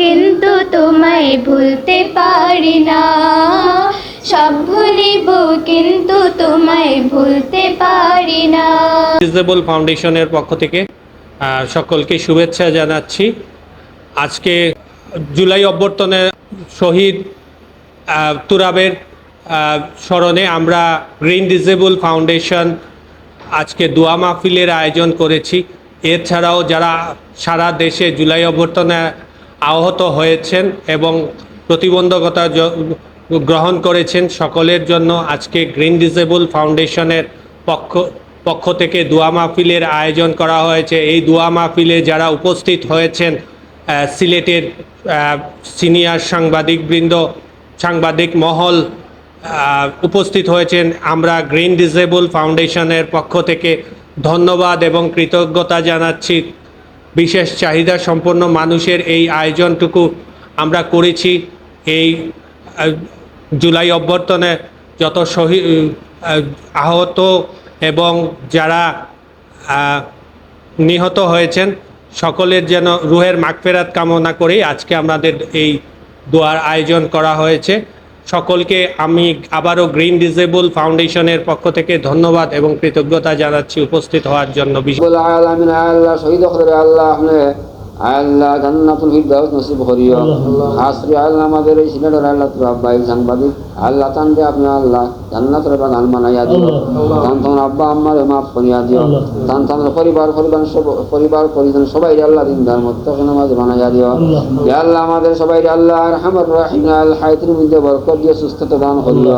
কিন্তু তোমায় ভুলতে পারি না। সব ভুলিব কিন্তু তোমায় ভুলতে পারি না। ডিজেবল ফাউন্ডেশনের পক্ষ থেকে সকলকে শুভেচ্ছা জানাচ্ছি। আজকে জুলাই অভ্যর্থনে শহীদ তুরাবের স্মরণে আমরা গ্রিন ডিজেবল ফাউন্ডেশন আজকে দোয়া মাহফিলের আয়োজন করেছি। এছাড়াও যারা সারা দেশে জুলাই অভ্যর্থনে আহত হয়েছেন এবং প্রতিবন্ধকতা গ্রহণ করেছেন সকলের জন্য আজকে গ্রিন ডিজেবল ফাউন্ডেশনের পক্ষ পক্ষ থেকে দোয়া মাহফিলের আয়োজন করা হয়েছে। এই দোয়া মাহফিলে যারা উপস্থিত হয়েছেন সিলেটের সিনিয়র সাংবাদিকবৃন্দ, সাংবাদিক মহল উপস্থিত হয়েছেন। আমরা গ্রিন ডিজেবল ফাউন্ডেশনের পক্ষ থেকে ধন্যবাদ এবং কৃতজ্ঞতা জানাচ্ছি। বিশেষ চাহিদা সম্পন্ন মানুষের এই আয়োজনটুকু আমরা করেছি। এই জুলাই অভ্যর্থনে যত শহীদ আহত এবং যারা নিহত হয়েছেন, সকলের যেন রুহের মাগফেরাত কামনা করেই আজকে আমাদের এই দোয়ার আয়োজন করা হয়েছে। সকলকে আমি আবারও গ্রিন ডিজেবল ফাউন্ডেশনের পক্ষ থেকে ধন্যবাদ এবং কৃতজ্ঞতা জানাচ্ছি উপস্থিত হওয়ার জন্য আল্লাহ আল্লাহ আল্লাহ জান্নাতুল ফিরদাউস নসিব করিও। আসরি আল্লাহ আমাদের এই সিলেটের আল্লাহ তো আব্বা এই সাংবাদিক। আল্লাহ চান্দে আপনি আল্লাহ জান্নাতের বাগান বানাইয়া দিও। তান তোমার আব্বা আম্মার মাফ করিয়া দিও। তান তোমার পরিবার পরিবার সব- পরিবার পরিজন সবাই আল্লাহ দিনদার মধ্যে নামাজ বানাইয়া দিও। ইয়া আল্লাহ আমাদের সবাই আল্লাহ রহমত রাহিম আল হায়াতের মধ্যে বরকত দিয়ে সুস্থতা দান করিও।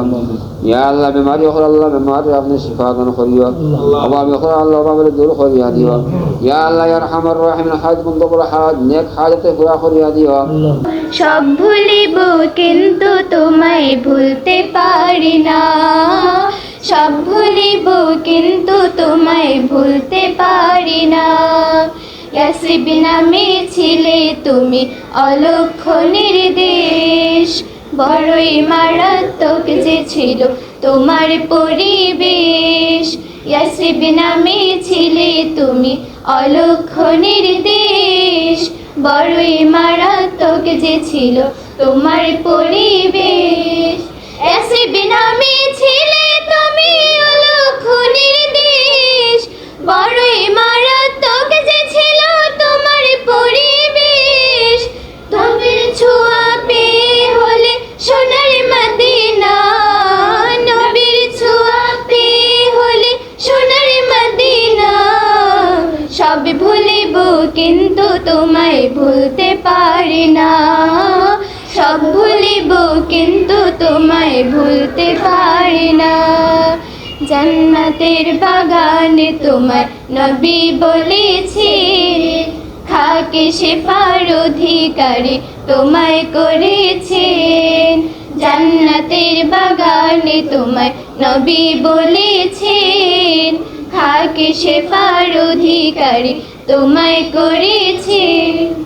কিন্তু তোমায় ভুলতে পারি না। সব ভুলিব, কিন্তু তোমায় ভুলতে পারি না। ছিলে তুমি অলক্ষ নির্দেশ। বড়ই মারাত্মক যে ছিল তোমার পরিবেশ। ইয়াসিব নামে ছিলে তুমি অলক্ষ দেশ। বড়ই মারাত্মক যে ছিল তোমার পরিবেশ। ইয়াসিব নামে ছিলে তুমি ভুলিব কিন্তু তোমায় ভুলতে পারি না। সব ভুলিব, কিন্তু তোমায় ভুলতে পারি না। জান্নাতের বাগানে তোমার নবী বলেছে, খাকে শেফার অধিকারী তোমায় করেছেন জান্নাতের বাগানে তোমায় নবী বলেছেন খাকে শেফার অধিকারী তোমায় করেছেন